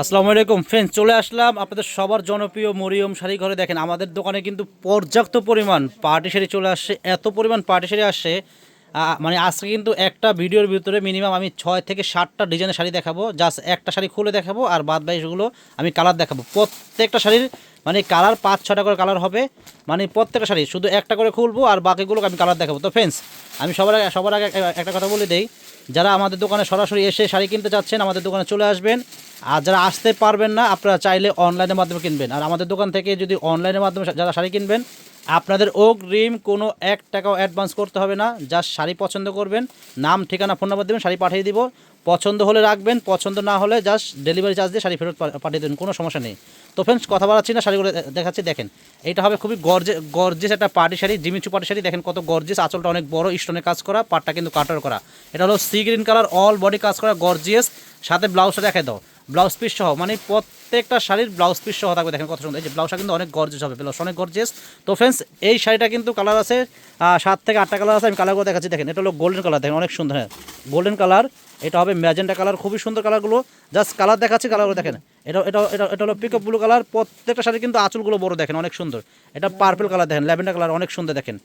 আসসালামু আলাইকুম। ফ্রেন্ড চলে আসলাম আপনাদের সবার জনপ্রিয় মরিয়ম শাড়ি ঘরে। দেখেন, আমাদের দোকানে কিন্তু পর্যাপ্ত পরিমাণ পার্টি শাড়ি চলে আসছে। এত পরিমাণ পার্টি শাড়ি আসছে। মানে আজকে কিন্তু একটা ভিডিওর ভিতরে মিনিমাম আমি ছয় থেকে সাতটা ডিজাইনের শাড়ি দেখাবো। জাস্ট একটা শাড়ি খুলে দেখাবো আর বাদ বাকিগুলো আমি কালার দেখাবো। প্রত্যেকটা শাড়ির মানে কালার পাঁচ ছটা করে কালার হবে। মানে প্রত্যেকটা শাড়ি, শুধু একটা করে খুলবো আর বাকিগুলোকে আমি কালার দেখাবো। তো ফ্রেন্ডস আমি সবার সবার আগে একটা কথা বলে দেই। যারা আমাদের দোকানে সরাসরি এসে শাড়ি কিনতে চাচ্ছেন, আমাদের দোকানে চলে আসবেন। আর যারা আসতে পারবেন না, আপনারা চাইলে অনলাইনের মাধ্যমে কিনবেন। আর আমাদের দোকান থেকে যদি অনলাইনের মাধ্যমে যারা শাড়ি কিনবেন আপনাদের অগ্রিম কোনো এক টাকাও অ্যাডভান্স করতে হবে না। জাস্ট শাড়ি পছন্দ করবেন, নাম, ঠিকানা, ফোন নাম্বার দেবেন, শাড়ি পাঠিয়ে দিব। পছন্দ হলে রাখবেন, পছন্দ না হলে জাস্ট ডেলিভারি চার্জ দিয়ে শাড়ি ফেরত পাঠিয়ে দেবেন কোনো সমস্যা নেই। তো ফ্রেন্ডস কথা বলাচ্ছি না, শাড়িগুলো দেখাচ্ছি, দেখেন। এটা হবে খুবই গর্জে গর্জেস একটা party sari, Jimmy Choo party sari. দেখেন কত গর্জেস আঁচলটা অনেক বড় স্টোনে কাজ করা, পাটটা কিন্তু কাটার করা। এটা হলো sea green colour all body কাজ করা গর্জিয়াস সাথে ব্লাউজটা দেখাই দাও। ব্লাউজ পিস সহ মানে প্রত্যেকটা শাড়ির ব্লাউজ পিস সহ থাকবে। দেখেন কত সুন্দর। এই যে ব্লাউজটা কিন্তু অনেক গর্জিয়াস হবে, ব্লাউজ অনেক গর্জিয়াস তো ফ্রেন্ডস এই শাড়িটা কিন্তু কালার আছে সাত থেকে আটটা কালার আছে। আমি কালারগুলো দেখাচ্ছি। দেখেন, এটা হলো গোল্ডেন কালার দেখেন, অনেক সুন্দর হ্যাঁ। গোল্ডেন কালার এটা হবে ম্যাজেন্টা কালার খুবই সুন্দর কালারগুলো জাস্ট কালার দেখাচ্ছি কালারগুলো দেখেন। এটা এটা এটা এটা হলো পিকআপ ব্লু কালার প্রত্যেকটা শাড়ি কিন্তু আঁচলগুলো বড়, দেখেন, অনেক সুন্দর। এটা পার্পল কালার দেখেন ল্যাভেন্ডার কালার অনেক সুন্দর, দেখেন।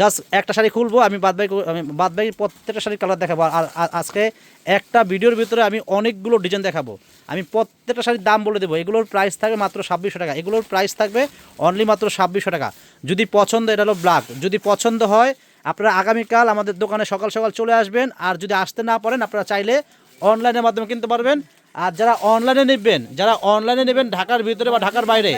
জাস্ট একটা শাড়ি খুলবো, আমি বাদ বাকি, আমি বাদ প্রত্যেকটা শাড়ির কালার দেখাবো। আর আজকে একটা ভিডিওর ভিতরে আমি অনেকগুলো ডিজাইন দেখাবো। আমি প্রত্যেকটা শাড়ির দাম বলে দেবো। এগুলোর প্রাইস থাকবে মাত্র ছাব্বিশশো টাকা। এগুলোর প্রাইস থাকবে অনলি মাত্র ছাব্বিশশো টাকা। যদি পছন্দ, এটা হলো ব্ল্যাক যদি পছন্দ হয়, আপনারা আগামীকাল আমাদের দোকানে সকাল সকাল চলে আসবেন। আর যদি আসতে না পারেন, আপনারা চাইলে অনলাইনের মাধ্যমে কিনতে পারবেন। আর যারা অনলাইনে নেবেন, যারা অনলাইনে নেবেন, ঢাকার ভিতরে বা ঢাকার বাইরে,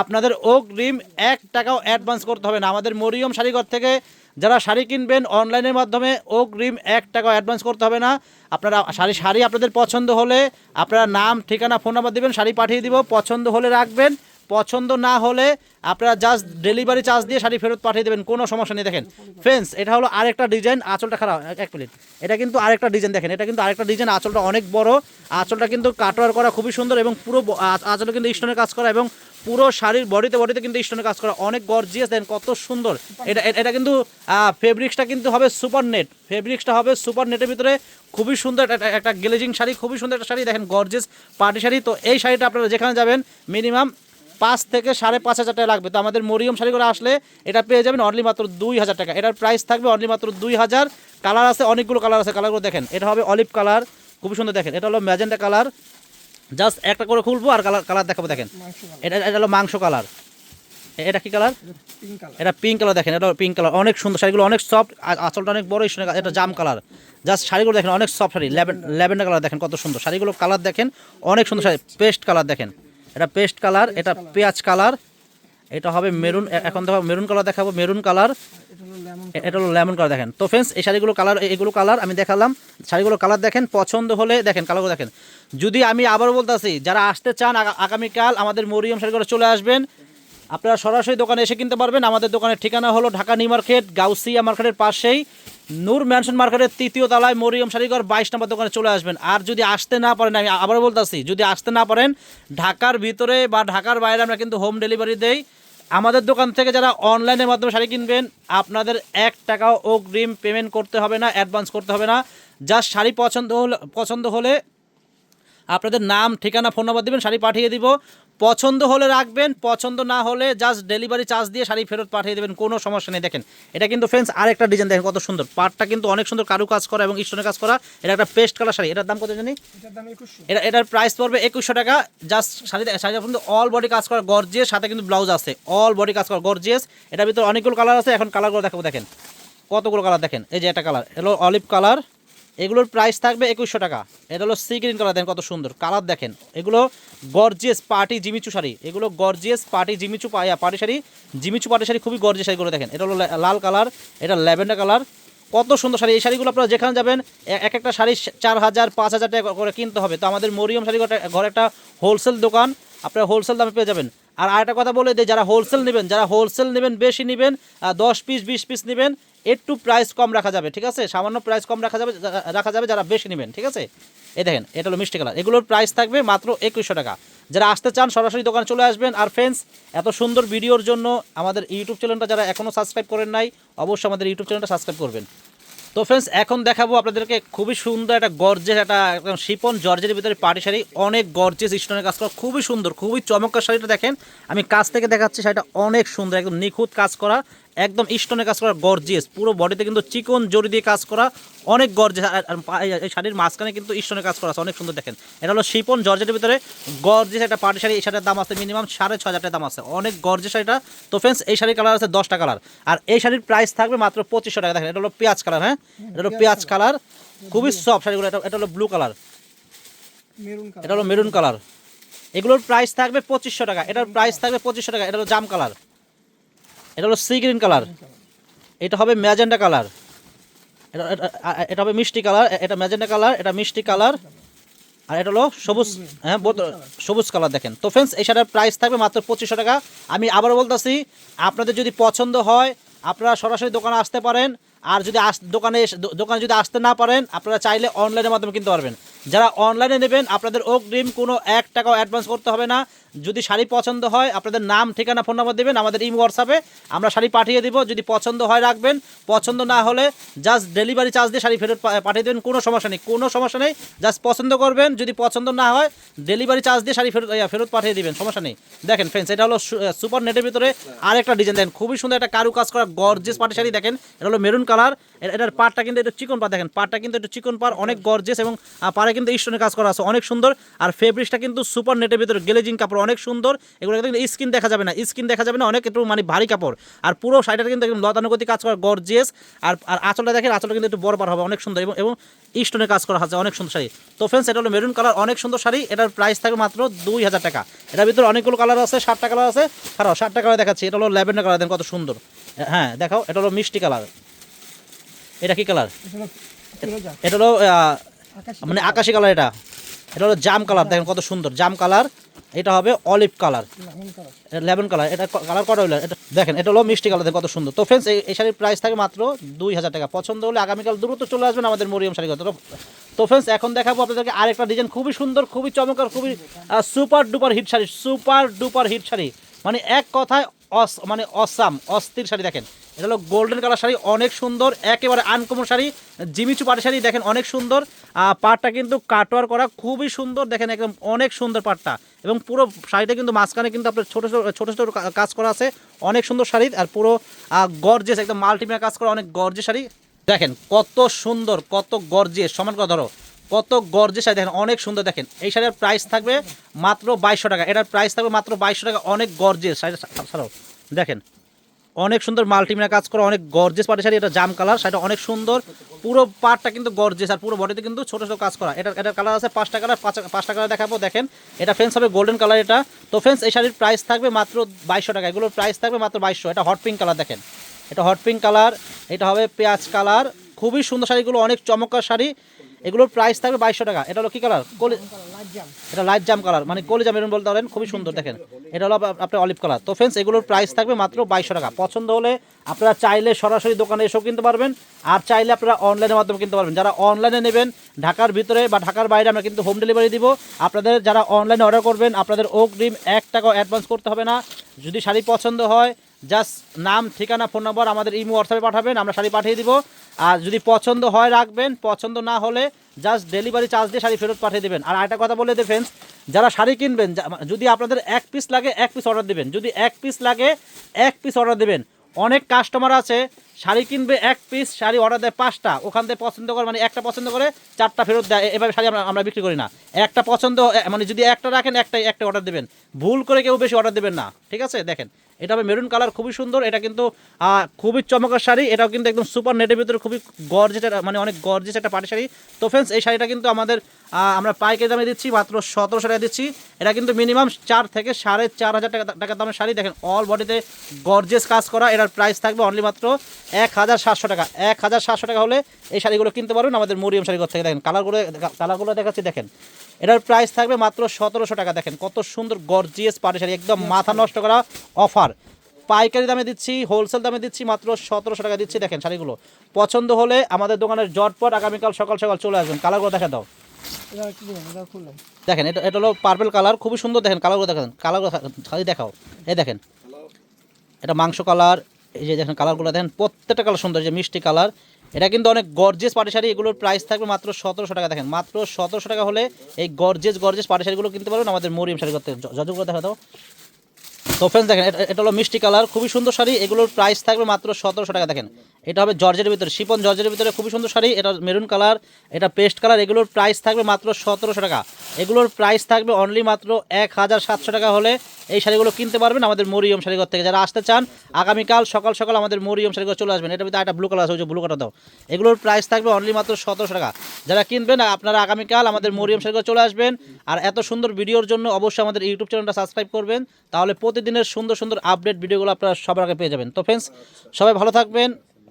আপনাদের অগ্রিম এক টাকাও অ্যাডভান্স করতে হবে না। আমাদের মরিয়ম শাড়িঘর থেকে যারা শাড়ি কিনবেন অনলাইনের মাধ্যমে অগ্রিম এক টাকা অ্যাডভান্স করতে হবে না। আপনারা শাড়ি শাড়ি আপনাদের পছন্দ হলে আপনারা নাম, ঠিকানা ফোন নাম্বার দেবেন, শাড়ি পাঠিয়ে দিব, পছন্দ হলে রাখবেন, পছন্দ না হলে আপনারা জাস্ট ডেলিভারি চার্জ দিয়ে শাড়ি ফেরত পাঠিয়ে দেবেন, কোনো সমস্যা নেই। দেখেন ফ্রেন্ডস এটা হলো আরেকটা ডিজাইন আঁচলটা খারাপ, এক- মিনিট এটা কিন্তু আরেকটা ডিজাইন দেখেন, এটা কিন্তু আরেকটা ডিজাইন আঁচলটা অনেক বড়। আঁচলটা কিন্তু কাটোয়ার করা খুবই সুন্দর এবং পুরো আঁচলে কিন্তু স্টোনের কাজ করা এবং পুরো শাড়ির বডিতে বডিতে কিন্তু স্টোনের কাজ করা। অনেক গর্জিয়াস দেন কত সুন্দর। এটা, এটা- কিন্তু ফেব্রিক্সটা কিন্তু হবে সুপার নেট ফেব্রিক্সটা হবে সুপার নেটের ভিতরে। খুবই সুন্দর একটা- গ্লেজিং শাড়ি, খুবই সুন্দর একটা শাড়ি, দেখেন গর্জিয়াস পার্টি শাড়ি। তো এই শাড়িটা আপনারা যেখানে যাবেন মিনিমাম পাঁচ থেকে সাড়ে পাঁচ হাজার টাকা লাগবে। তো আমাদের মরিয়ম শাড়ি করে আসলে এটা পেয়ে যাবেন অনলি মাত্র দুই হাজার টাকা। এটার প্রাইস থাকবে অনলি মাত্র দুই হাজার। কালার আছে, অনেকগুলো কালার আছে। কালারগুলো দেখেন, এটা হবে অলিভ কালার খুবই সুন্দর দেখেন, এটা হলো ম্যাজেন্টা কালার জাস্ট একটা করে খুলবো আর কালার কালার দেখাবো দেখেন। এটা এটা হলো মাংস কালার এটা কি কালার এটা পিঙ্ক কালার দেখেন এটা পিঙ্ক কালার অনেক সুন্দর শাড়িগুলো অনেক সফট আঁচলটা অনেক বড় শুনে এটা জাম কালার জাস্ট শাড়িগুলো দেখেন অনেক সফট শাড়ি। ল্যাভেন্ডার কালার দেখেন কত সুন্দর। শাড়িগুলো কালার দেখেন অনেক সুন্দর শাড়ি। পেস্ট কালার দেখেন। এটা পেস্ট কালার এটা পেঁয়াজ কালার এটা হবে মেরুন এখন দেখো মেরুন কালার দেখাবো, মেরুন কালার এটা হলো লেমন কালার দেখেন। তো ফ্রেন্ডস এই শাড়িগুলো কালার এগুলো কালার আমি দেখালাম। শাড়িগুলো কালার দেখেন, পছন্দ হলে দেখেন কালারগুলো দেখেন। যদি আমি আবার বলতেছি, যারা আসতে চান আগামীকাল আমাদের মরিয়ম শাড়িগুলো চলে আসবেন। আপনারা সরাসরি দোকানে এসে কিনতে পারবেন। আমাদের দোকানের ঠিকানা হলো ঢাকা নিউ মার্কেট, গাউসিয়া মার্কেটের পাশেই। নূর ম্যানশন মার্কেটের তৃতীয় তলায় মরিয়ম শাড়িঘর বাইশ নম্বর দোকানে চলে আসবেন। আর যদি আসতে না পারেন, আমি আবার বলতেছি, যদি আসতে না পারেন, ঢাকার ভিতরে বা ঢাকার বাইরে আমরা কিন্তু হোম ডেলিভারি দেই। আমাদের দোকান থেকে যারা অনলাইনের মাধ্যমে শাড়ি কিনবেন, আপনাদের এক টাকাও অগ্রিম পেমেন্ট করতে হবে না অ্যাডভান্স করতে হবে না। জাস্ট শাড়ি পছন্দ হলে পছন্দ হলে আপনাদের নাম, ঠিকানা ফোন নম্বর দেবেন, শাড়ি পাঠিয়ে দিব। পছন্দ হলে রাখবেন পছন্দ না হলে জাস্ট ডেলিভারি চার্জ দিয়ে শাড়ি ফেরত পাঠিয়ে দেবেন কোনো সমস্যা নেই। দেখেন এটা কিন্তু ফ্রেন্ডস আরেকটা ডিজাইন দেখেন কত সুন্দর। পাটটা কিন্তু অনেক সুন্দর কারু কাজ করা এবং স্টোনের কাজ করা। এটা একটা পেস্ট কালার শাড়ি। এটার দাম কত জানি? এটা এটার প্রাইস পড়বে একুশশো টাকা। জাস্ট শাড়ি শাড়িটা কিন্তু অল বডি কাজ করা গর্জিয়াস সাথে কিন্তু ব্লাউজ আছে। অল বডি কাজ করা গর্জিয়াস এটার ভিতরে অনেকগুলো কালার আছে এখন কালারগুলো দেখাবো দেখেন। কতগুলো কালার দেখেন। এই যে একটা কালার এলো অলিভ কালার এগুলোর প্রাইস থাকবে একুশশো টাকা। এটা হলো সি গ্রিন কালার দেখেন কত সুন্দর। কালার দেখেন। এগুলো গর্জিয়াস পার্টি জিমিচু শাড়ি। এগুলো গর্জিয়াস পার্টি জিমিচু পায়া party sari. Jimmy Choo party sari খুবই গর্জিয়াস শাড়িগুলো দেখেন। এটা হলো লাল কালার এটা ল্যাভেন্ডার কালার কত সুন্দর শাড়ি। এই শাড়িগুলো আপনারা যেখানে যাবেন এক একটা শাড়ি চার হাজার, পাঁচ হাজার টাকা করে কিনতে হবে। তো আমাদের মরিয়ম শাড়ি ঘরে- একটা হোলসেল দোকান, আপনারা হোলসেল দামে পেয়ে যাবেন। আর আরেকটা কথা বলে দিই, যারা হোলসেল নেবেন, যারা হোলসেল নেবেন, বেশি নেবেন দশ পিস বিশ পিস নেবেন একটু প্রাইস কম রাখা যাবে, ঠিক আছে? সামান্য প্রাইস কম রাখা যাবে রাখা যাবে যারা বেশি নেবেন, ঠিক আছে? এই দেখেন, এটা হলো মিষ্টি কালার এগুলোর প্রাইস থাকবে মাত্র একুশশো টাকা। যারা আসতে চান, সরাসরি দোকানে চলে আসবেন। আর ফ্রেন্ডস এত সুন্দর ভিডিওর জন্য আমাদের ইউটিউব চ্যানেলটা যারা এখনও সাবস্ক্রাইব করেন নাই, অবশ্যই আমাদের ইউটিউব চ্যানেলটা সাবস্ক্রাইব করবেন। তো ফ্রেন্ডস এখন দেখাবো আপনাদেরকে খুবই সুন্দর একটা গর্জেস একটা একদম শিপন জর্জের ভিতরে পাটি শাড়ি। অনেক গর্জেস স্টোনের কাজ করা, খুবই সুন্দর, খুবই চমৎকার শাড়িটা দেখেন। আমি কাছ থেকে দেখাচ্ছি শাড়িটা অনেক সুন্দর, একদম নিখুঁত কাজ করা। একদম স্টোনের কাজ করা গর্জিয়াস। পুরো বডিতে কিন্তু চিকন জড়ি দিয়ে কাজ করা অনেক গর্জিয়াস। এই- শাড়ির মাঝখানে কিন্তু স্টোনের কাজ করা আছে অনেক সুন্দর দেখেন। এটা হলো শিপন জর্জেটের ভিতরে গর্জিয়াস একটা পাটি শাড়ি এই শাড়ির দাম আছে মিনিমাম সাড়ে ছ হাজার টাকা দাম আছে। অনেক গর্জিয়াস শাড়িটা। তো ফ্রেন্ডস এই শাড়ির কালার আছে দশটা কালার আর এই শাড়ির প্রাইস থাকবে মাত্র পঁচিশশো টাকা। দেখেন এটা হলো পেঁয়াজ কালার হ্যাঁ? এটা হলো পেঁয়াজ কালার খুবই সফট শাড়িগুলো। এটা এটা হলো ব্লু কালার এটা হলো মেরুন কালার এগুলোর প্রাইস থাকবে পঁচিশশো টাকা। এটার প্রাইস থাকবে পঁচিশশো টাকা। এটা হলো জাম কালার এটা হলো সি গ্রিন কালার এটা হবে ম্যাজেন্ডা কালার এটা, এটা- হবে মিষ্টি কালার এটা ম্যাজেন্ডা কালার এটা মিষ্টি কালার আর এটা হলো সবুজ হ্যাঁ সবুজ কালার দেখেন। তো ফ্রেন্ডস এই শাড়ির প্রাইস থাকবে মাত্র পঁচিশশো টাকা। আমি আবারও বলতেছি, আপনাদের যদি পছন্দ হয়, আপনারা সরাসরি দোকানে আসতে পারেন। আর যদি আস, দোকানে দোকানে যদি আসতে না পারেন, আপনারা চাইলে অনলাইনের মাধ্যমে কিনতে পারবেন। যারা অনলাইনে নেবেন, আপনাদের অগ্রিম কোনো এক টাকাও অ্যাডভান্স করতে হবে না। যদি শাড়ি পছন্দ হয়, আপনাদের নাম, ঠিকানা ফোন নাম্বার দেবেন, আমাদের ইম হোয়াটসঅ্যাপে আমরা শাড়ি পাঠিয়ে দিব। যদি পছন্দ হয়, রাখবেন। পছন্দ না হলে জাস্ট ডেলিভারি চার্জ দিয়ে শাড়ি ফেরত পাঠিয়ে দেবেন। কোনো সমস্যা নেই। কোনো সমস্যা নেই। জাস্ট পছন্দ করবেন। যদি পছন্দ না হয় ডেলিভারি চার্জ দিয়ে শাড়ি ফেরত ফেরত পাঠিয়ে দেবেন। সমস্যা নেই। দেখেন ফ্রেন্ডস এটা হলো সুপার নেটের ভিতরে আরেকটা ডিজাইন দেখেন, খুবই সুন্দর একটা কারু কাজ করা গর্জেস পাটি শাড়ি। দেখেন, এটা হলো মেরুন কালার এটার পাটটা কিন্তু একটু চিকন পার দেখেন পাটটা কিন্তু একটু চিকন পার অনেক গর্জেস এবং পাড়ে কিন্তু স্টোনের কাজ করা আছে। অনেক সুন্দর। আর ফেব্রিক্সটা কিন্তু সুপার নেটের ভিতরে গ্লেজিং কাপড় অনেক সুন্দর। এগুলো কিন্তু স্কিন দেখা যাবে না। স্কিন দেখা যাবে না। অনেক একটু মানে ভারী কাপড়। আর পুরো শাড়িটা কিন্তু একদম লতানুগতি কাজ করা গর্জিয়াস আর আর আঁচলটা দেখেন আঁচলটা কিন্তু একটু বড় পার হবে। অনেক সুন্দর। এবং এবং স্টোনের কাজ করা আছে। অনেক সুন্দর শাড়ি। তো ফ্রেন্ডস এটা হলো মেরুন কালার অনেক সুন্দর শাড়ি। এটার প্রাইস থাকে মাত্র দুই হাজার টাকা। এটার ভিতরে অনেকগুলো কালার আছে। সাতটা কালার আছে। খারাপ সাতটা কালার দেখাচ্ছি। এটা হলো ল্যাভেন্ডার কালার দেন কত সুন্দর। হ্যাঁ দেখাও। এটা হলো মিষ্টি কালার এটা কি কালার এটা হলো মানে আকাশি কালার এটা। এটা হলো জাম কালার দেখেন কত সুন্দর। জাম কালার এটা হবে অলিভ কালার। Lemon colour. এটা কালার কটা এটা দেখেন এটা হলো মিষ্টি কালার দেখেন কত সুন্দর। তো ফ্রেন্ডস এই এই শাড়ির প্রাইস থাকে মাত্র দুই হাজার টাকা। পছন্দ হলে আগামীকাল দ্রুত চলে আসবেন আমাদের মরিয়ম শাড়ি কত তো ফ্রেন্ডস এখন দেখাবো আপনাদেরকে আরেকটা ডিজাইন খুবই সুন্দর খুবই চমৎকার খুবই super duper hit sari super duper hit sari. মানে এক কথায় অস মানে অসাম, অস্থির শাড়ি দেখেন। এটা হলো গোল্ডেন কালার শাড়ি, অনেক সুন্দর, একেবারে আনকমন শাড়ি। জিমিচু পাটি শাড়ি দেখেন, অনেক সুন্দর। পাটটা কিন্তু কাটোয়ার করা, খুবই সুন্দর দেখেন, একদম অনেক সুন্দর পাটটা। এবং পুরো শাড়িটা কিন্তু মাঝখানে কিন্তু আপনার ছোটো ছোটো ছোটো ছোটো কাজ করা আছে, অনেক সুন্দর শাড়ি। আর পুরো গর্জেস একদম মাল্টিমিয়া কাজ করা, অনেক গর্জে শাড়ি। দেখেন, কত সুন্দর, কত গর্জেস সমান কথা ধরো। কত গর্জে শাড়ি দেখেন, অনেক সুন্দর দেখেন। এই শাড়ির প্রাইস থাকবে মাত্র বাইশশো টাকা। এটার প্রাইস থাকবে মাত্র বাইশশো টাকা, অনেক গর্জেস শাড়ি। ছাড়াও, দেখেন, অনেক সুন্দর মাল্টিমিনা কাজ করা, অনেক গর্জেস পাটি শাড়ি, এটা জাম কালার সেটা অনেক সুন্দর। পুরো পাটটা কিন্তু গর্জেস আর পুরো বডিতে কিন্তু ছোটো ছোটো কাজ করা। এটা এটার কালার আছে পাঁচটা কালার পাঁচটা কালার দেখাবো, দেখেন। এটা ফ্রেন্স হবে গোল্ডেন কালার এটা। তো ফ্রেন্স এই শাড়ির প্রাইস থাকবে মাত্র বাইশশো টাকা। এগুলোর প্রাইস থাকবে মাত্র বাইশশো। এটা হট পিঙ্ক কালার দেখেন। এটা হট পিঙ্ক কালার এটা হবে পেঁয়াজ কালার খুবই সুন্দর শাড়িগুলো, অনেক চমৎকার শাড়ি। এগুলোর প্রাইস থাকবে বাইশশো টাকা। এটা হলো কি কালার কলি এটা লাইট জাম কালার মানে কলিজা মেরুন বলতে পারেন খুবই সুন্দর দেখেন। এটা হলো আপনার অলিভ কালার তো ফ্রেন্ডস এগুলোর প্রাইস থাকবে মাত্র বাইশশো টাকা। পছন্দ হলে আপনারা চাইলে সরাসরি দোকানে এসেও কিনতে পারবেন আর চাইলে আপনারা অনলাইনের মাধ্যমে কিনতে পারবেন। যারা অনলাইনে নেবেন ঢাকার ভিতরে বা ঢাকার বাইরে আমরা কিন্তু হোম ডেলিভারি দিব। আপনাদের যারা অনলাইনে অর্ডার করবেন আপনাদের অগ্রিম এক টাকাও অ্যাডভান্স করতে হবে না। যদি শাড়ি পছন্দ হয় জাস্ট নাম, ঠিকানা ফোন নম্বর আমাদের ইমো হোয়াটসঅ্যাপে পাঠাবেন, আমরা শাড়ি পাঠিয়ে দিব। আর যদি পছন্দ হয়, রাখবেন, পছন্দ না হলে জাস্ট ডেলিভারি চার্জ দিয়ে শাড়ি ফেরত পাঠিয়ে দেবেন। আর একটা কথা বলে দেবেন যারা শাড়ি কিনবেন যদি আপনাদের এক পিস লাগে, এক পিস অর্ডার দেবেন। যদি এক পিস লাগে, এক পিস অর্ডার দেবেন। অনেক কাস্টমার আছে শাড়ি কিনবে এক পিস শাড়ি অর্ডার দেয় পাঁচটা। ওখান থেকে পছন্দ করে মানে একটা পছন্দ করে চারটা ফেরত দেয়। এভাবে শাড়ি আমরা আমরা বিক্রি করি না। একটা পছন্দ মানে যদি একটা রাখেন, একটাই, একটা অর্ডার দেবেন। ভুল করে কেউ বেশি অর্ডার দেবেন না। ঠিক আছে? দেখেন, এটা হবে মেরুন কালার খুবই সুন্দর। এটা কিন্তু খুবই চমৎকার শাড়ি। এটাও কিন্তু একদম সুপার নেটের ভিতরে খুবই গর্জেস মানে অনেক গর্জেস একটা পাটি শাড়ি। তো ফ্রেন্ডস এই শাড়িটা কিন্তু আমাদের আমরা পাইকারি দামে দিচ্ছি, মাত্র সতেরোশো টাকা দিচ্ছি। এটা কিন্তু মিনিমাম চার থেকে সাড়ে চার হাজার টাকা টাকার দামের শাড়ি। দেখেন অল বডিতে গর্জেস কাজ করা। এটার প্রাইস থাকবে অনলি মাত্র এক হাজার সাতশো টাকা। এক হাজার সাতশো টাকা হলে এই শাড়িগুলো কিনতে পারবেন আমাদের মরিয়ম শাড়িঘর থেকে। দেখেন কালারগুলো কালারগুলো দেখাচ্ছি দেখেন। এটার প্রাইস থাকবে মাত্র সতেরোশো টাকা। দেখেন কত সুন্দর গর্জিয়াস পাটি শাড়ি। একদম মাথা নষ্ট করা অফার পাইকারি দামে দিচ্ছি হোলসেল দামে দিচ্ছি মাত্র সতেরোশো টাকা দিচ্ছি। দেখেন শাড়িগুলো। পছন্দ হলে আমাদের দোকানের জটপট আগামীকাল সকাল সকাল চলে আসবেন। কালারগুলো দেখা দাও। দেখেন এটা এটা হলো পার্পেল কালার খুবই সুন্দর দেখেন কালারগুলো দেখেন কালারগুলো খালি দেখাও। এই দেখেন এটা মাংস কালার এই যে দেখেন কালারগুলো, দেখেন প্রত্যেকটা কালার সুন্দর যে মিষ্টি কালার। এটা কিন্তু অনেক গর্জেস পাটি শাড়ি, এগুলোর প্রাইস থাকবে মাত্র সতেরোশো টাকা। দেখেন, মাত্র সতেরোশো টাকা হলে এই গর্জেস গর্জেস পাটি শাড়িগুলো কিনতে পারবেন আমাদের মরিয়াম শাড়ি করতে। যতগুলো দেখা দাও। তো ফ্রেন্ডস দেখেন, এটা- এটা হলো মিষ্টি কালার, খুবই সুন্দর শাড়ি, এগুলোর প্রাইস থাকবে মাত্র সতেরোশো টাকা। দেখেন এটা হবে জর্জের ভিতরে। শিপন জর্জের ভিতরে খুবই সুন্দর শাড়ি। এটা মেরুন কালার এটা পেস্ট কালার এগুলোর প্রাইস থাকবে মাত্র সতেরোশো টাকা। এগুলোর প্রাইস থাকবে অনলি মাত্র এক হাজার সাতশো টাকা হলে এই শাড়িগুলো কিনতে পারবেন আমাদের মরিয়ম শাড়িঘর থেকে। যারা আসতে চান, আগামীকাল সকাল সকাল আমাদের মরিয়ম শাড়িঘর চলে আসবেন। এটার ভিতরে একটা ব্লু কালার আছে ব্লু কালার দাও। এগুলোর প্রাইস থাকবে অনলি মাত্র সতেরোশো টাকা। যারা কিনবেন, আপনারা আগামীকাল আমাদের মরিয়ম শাড়িঘর চলে আসবেন। আর এত সুন্দর ভিডিওর জন্য অবশ্যই আমাদের ইউটিউব চ্যানেলটা সাবস্ক্রাইব করবেন। তাহলে প্রতিদিনের সুন্দর সুন্দর আপডেট ভিডিওগুলো আপনারা সবার আগে পেয়ে যাবেন। তো ফ্রেন্ডস সবাই ভালো থাকবেন।